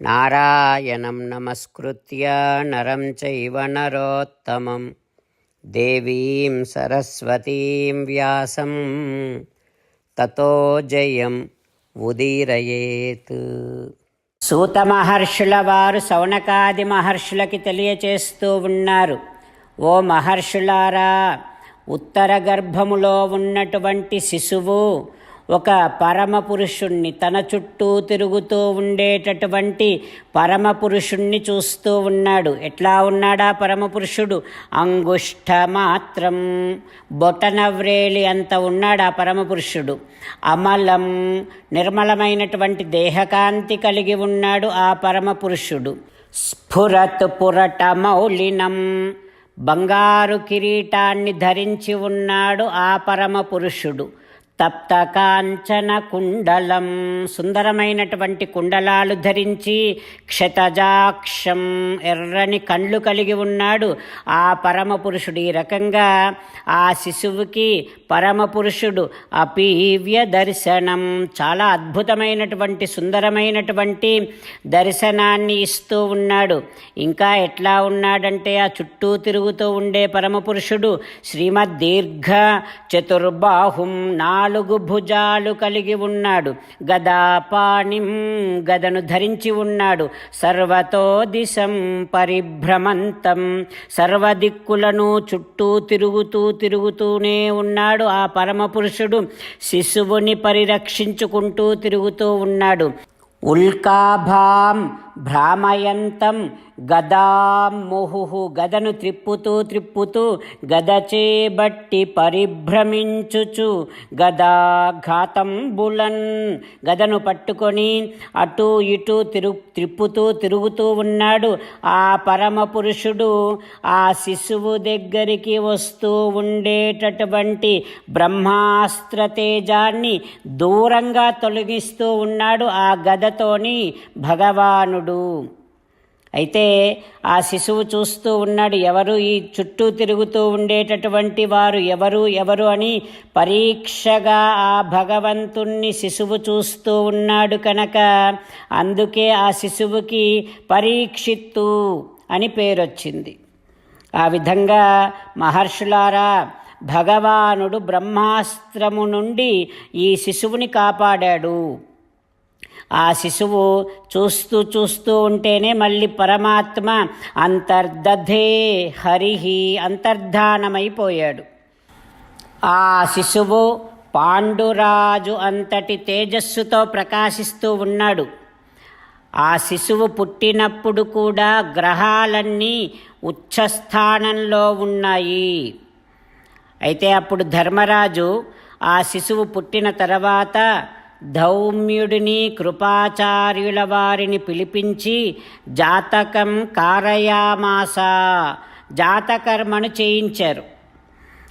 నారాయణం నమస్కృత్య నరం చైవ నరోత్తమం దేవీం సరస్వతీం వ్యాసం తతో జయం ఉదీరయేత్ సూత మహర్షుల వారు సౌనకాది మహర్షులకి తెలియచేస్తూ ఉన్నారు ఓ మహర్షులారా ఉత్తర గర్భములో ఉన్నటువంటి శిశువు ఒక పరమ పురుషుణ్ణి తన చుట్టూ తిరుగుతూ ఉండేటటువంటి పరమ పురుషుణ్ణి చూస్తూ ఉన్నాడు. ఎట్లా ఉన్నాడా పరమ పురుషుడు? అంగుష్ట మాత్రం బొటనవ్రేలి అంత ఉన్నాడు ఆ పరమ పురుషుడు? అమలం నిర్మలమైనటువంటి దేహకాంతి కలిగి ఉన్నాడు ఆ పరమ పురుషుడు. స్ఫురత్ పురట మౌలినం బంగారు కిరీటాన్ని ధరించి ఉన్నాడు ఆ పరమ పురుషుడు. తప్త కాంచన కుండలం సుందరమైనటువంటి కుండలాలు ధరించి క్షతజాక్షం ఎర్రని కళ్ళు కలిగి ఉన్నాడు ఆ పరమ పురుషుడు ఈ రకంగా ఆ శిశువుకి పరమ పురుషుడు అపీవ్య దర్శనం. చాలా అద్భుతమైనటువంటి సుందరమైనటువంటి దర్శనాన్ని ఇస్తూ ఉన్నాడు. ఇంకా ఎట్లా ఉన్నాడంటే ఆ చుట్టూ తిరుగుతూ ఉండే పరమ పురుషుడు శ్రీమద్ దీర్ఘ చతుర్బాహుం నాలుగు భుజాలు కలిగి ఉన్నాడు. గదాపాణిం గదను ధరించి ఉన్నాడు. సర్వతో దిశం పరిభ్రమంతం. సర్వదిక్కులను చుట్టూ తిరుగుతూ తిరుగుతూనే ఉన్నాడు. ఆ పరమ పురుషుడు శిశువుని పరిరక్షించుకుంటూ తిరుగుతూ ఉన్నాడు. ఉల్కాభాం భ్రామయంతం గదాం ముహు గదను త్రిప్పుతూ త్రిప్పుతూ గదచేబట్టి పరిభ్రమించుచు గదాఘాతం బులన్ గదను పట్టుకొని అటు ఇటు తిరు త్రిప్పుతూ తిరుగుతూ ఉన్నాడు. ఆ పరమ పురుషుడు ఆ శిశువు దగ్గరికి వస్తూ ఉండేటటువంటి బ్రహ్మాస్త్ర తేజాన్ని దూరంగా తొలగిస్తూ ఉన్నాడు ఆ గదతోని భగవానుడు. అయితే ఆ శిశువు చూస్తూ ఉన్నాడు ఎవరు ఈ చుట్టూ తిరుగుతూ ఉండేటటువంటి వారు ఎవరు ఎవరు అని పరీక్షగా ఆ భగవంతుణ్ణి శిశువు చూస్తూ ఉన్నాడు కనుక అందుకే ఆ శిశువుకి పరీక్షిత్తు అని పేరొచ్చింది. ఆ విధంగా మహర్షులారా భగవానుడు బ్రహ్మాస్త్రము నుండి ఈ శిశువుని కాపాడాడు. ఆ శిశువు చూస్తూ చూస్తూ ఉంటేనే మళ్ళీ పరమాత్మ అంతర్దధే హరిహి అంతర్ధానమైపోయాడు. ఆ శిశువు పాండురాజు అంతటి తేజస్సుతో ప్రకాశిస్తూ ఉన్నాడు. ఆ శిశువు పుట్టినప్పుడు కూడా గ్రహాలన్నీ ఉచ్చస్థానంలో ఉన్నాయి. అయితే అప్పుడు ధర్మరాజు ఆ శిశువు పుట్టిన తర్వాత ధౌమ్యుడిని కృపాచార్యుల వారిని పిలిపించి జాతకం కారయామాస జాతకర్మను చేయించారు.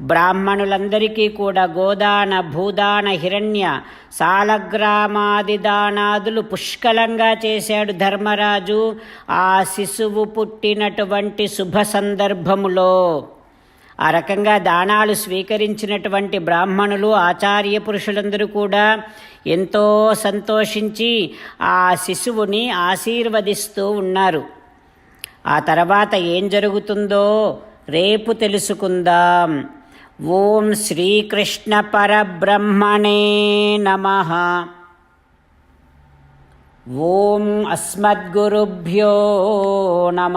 బ్రాహ్మణులందరికీ కూడా గోదాన భూదాన హిరణ్య సాలగ్రామాది దానాదులు పుష్కలంగా చేశాడు ధర్మరాజు ఆ శిశువు పుట్టినటువంటి శుభ సందర్భములో. ఆ రకంగా దానాలు స్వీకరించినటువంటి బ్రాహ్మణులు ఆచార్య పురుషులందరూ కూడా ఎంతో సంతోషించి ఆ శిశువుని ఆశీర్వదిస్తూ ఉన్నారు. ఆ తర్వాత ఏం జరుగుతుందో రేపు తెలుసుకుందాం. ఓం శ్రీకృష్ణ పరబ్రహ్మణే నమ. ఓం అస్మద్గురుభ్యో నమ.